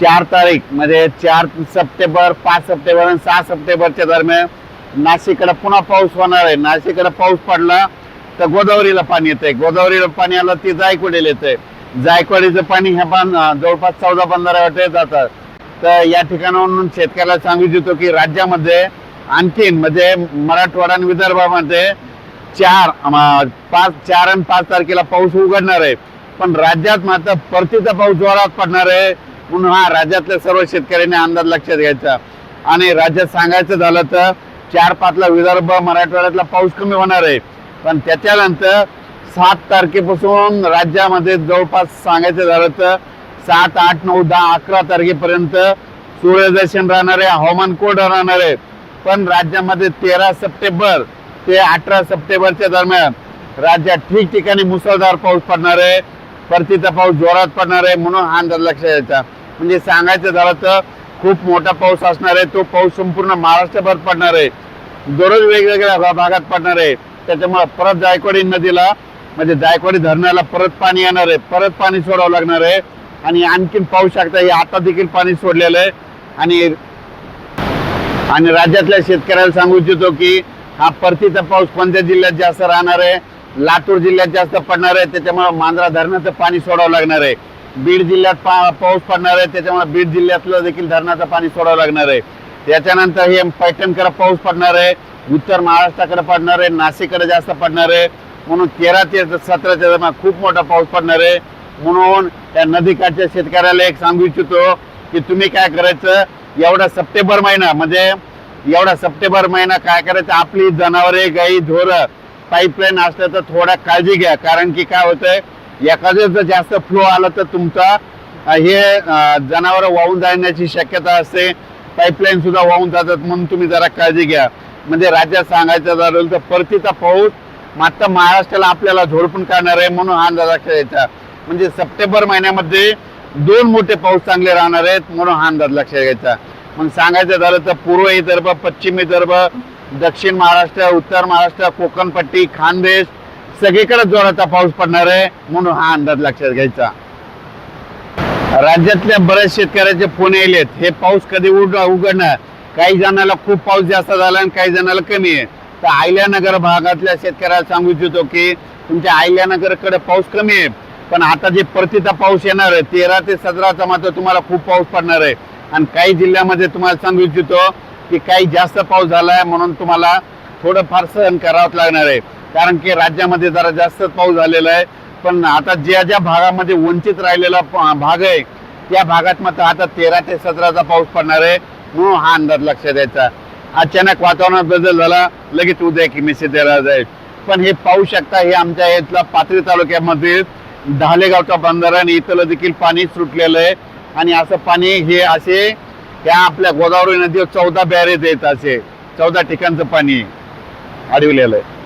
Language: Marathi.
चार तारीख म्हणजे चार सप्टेंबर पाच सप्टेंबर आणि सहा सप्टेंबरच्या दरम्यान नाशिककडे पुन्हा पाऊस होणार आहे. नाशिककडे पाऊस पडला तर गोदावरीला पाणी येतंय. गोदावरीला पाणी आलं ती जायकवाडीला येतंय. जायकवाडीचं पाणी ह्या पण जवळपास चौदा पंधरा वाटे जातात. तर या ठिकाणावरून शेतकऱ्याला सांगू इच्छितो की राज्यामध्ये आणखीन म्हणजे मराठवाडा आणि विदर्भामध्ये चार पाच चार आणि पाच तारखेला पाऊस उघडणार आहे. पण राज्यात मात्र परतीचा पाऊस जोरात पडणार आहे. पुन्हा हा राज्यातल्या सर्व शेतकऱ्यांनी अंदाज लक्षात घ्यायचा. आणि राज्यात सांगायचं झालं तर चार पाचला विदर्भ मराठवाड्यातला पाऊस कमी होणार आहे. पण त्याच्यानंतर सात तारखेपासून राज्यामध्ये जवळपास सांगायचं झालं तर सात आठ नऊ दहा अकरा तारखेपर्यंत सूर्यदर्शन राहणार आहे हवामान कोड राहणार आहे. पण राज्यामध्ये तेरा सप्टेंबर ते अठरा सप्टेंबरच्या दरम्यान राज्यात ठिकठिकाणी मुसळधार पाऊस पडणार आहे. परतीचा पाऊस जोरात पडणार आहे म्हणून हा अंदाज लक्षात यायचा म्हणजे सांगायचं झालं तर खूप मोठा पाऊस असणार आहे. तो पाऊस संपूर्ण महाराष्ट्रभर पडणार आहे. दररोज वेगवेगळ्या भागात पडणार आहे. त्याच्यामुळे परत जायकवाडी नदीला म्हणजे जायकवाडी धरणाला परत पाणी येणार आहे. परत पाणी सोडावं लागणार आहे. आणि आणखीन पाहू शकता हे आता देखील पाणी सोडलेलं आहे. आणि आणि राज्यातल्या शेतकऱ्याला सांगू इच्छितो की हा परतीचा पाऊस कोणत्या जिल्ह्यात जास्त राहणार आहे? लातूर जिल्ह्यात जास्त पडणार आहे. त्याच्यामुळे मांजरा धरणाचं पाणी सोडावं लागणार आहे. बीड जिल्ह्यात पा पाऊस पडणार आहे त्याच्यामुळे बीड जिल्ह्यातलं देखील धरणाचं पाणी सोडावं लागणार आहे. त्याच्यानंतर हे पैठणकडे पाऊस पडणार आहे उत्तर महाराष्ट्राकडे पडणार आहे नाशिककडे जास्त पडणार आहे. म्हणून तेरा ते सतराच्या दरम्यान खूप मोठा पाऊस पडणार आहे. म्हणून त्या नदीकाठच्या शेतकऱ्याला एक सांगू इच्छितो की तुम्ही काय करायचं एवढा सप्टेंबर महिना म्हणजे एवढा सप्टेंबर महिना काय करायचं आपली जनावरे गाई ढोरं पाईपलाईन असल्याचं थोडा काळजी घ्या. कारण की काय होतंय एखादं जर जास्त फ्लो आला तर तुमचा हे जनावर वाहून जाण्याची शक्यता असते. पाईपलाईन सुद्धा वाहून जातात म्हणून तुम्ही जरा काळजी घ्या. म्हणजे राज्यात सांगायचं झालं तर परतीचा पाऊस मात्र महाराष्ट्राला आपल्याला झोडपून काढणार आहे म्हणून हा अंदाज घ्यायचा म्हणजे सप्टेंबर महिन्यामध्ये दोन मोठे पाऊस चांगले राहणार आहेत म्हणून हा अंदाज लक्षात घ्यायचा. मग सांगायचं झालं तर पूर्व विदर्भ पश्चिम विदर्भ दक्षिण महाराष्ट्र उत्तर महाराष्ट्र कोकणपट्टी खानदेश सगळीकडे जोराचा पाऊस पडणार आहे म्हणून हा अंदाज लक्षात घ्यायचा. राज्यातल्या बऱ्याच शेतकऱ्याचे फोन येलेत हे पाऊस कधी उड उघडणार? काही जणाला खूप पाऊस जास्त झाला आणि काही जणाला कमी आहे. तर आयल्यानगर भागातल्या शेतकऱ्याला सांगू इच्छितो की तुमच्या आयल्यानगरकडे पाऊस कमी आहे. पण आता जे परतीचा पाऊस येणार आहे तेरा ते सतराचा मात्र तुम्हाला खूप पाऊस पडणार आहे. आणि काही जिल्ह्यामध्ये तुम्हाला सांगू इच्छितो की काही जास्त पाऊस झाला आहे म्हणून तुम्हाला थोडं फार सहन करावंच लागणार आहे. कारण की राज्यामध्ये जरा जास्तच पाऊस झालेला आहे. पण आता ज्या ज्या भागामध्ये वंचित राहिलेला भाग आहे त्या भागात मात्र आता तेरा ते सतराचा पाऊस पडणार आहे. म्हणून हा अंदाज लक्षात द्यायचा अचानक वातावरणात बदल झाला लगेच उद्या की मेसेज द्यायला जाईल पण हे पाहू शकता हे आमच्या इथला पाथरी तालुक्यामध्ये धालेगावचा बंधारा आणि इथलं देखील पाणी सुटलेलं आहे. आणि असं पाणी हे असे त्या आपल्या गोदावरी नदीवर चौदा बॅरेज येत असे. चौदा ठिकाणचं पाणी अडविलेलं आहे.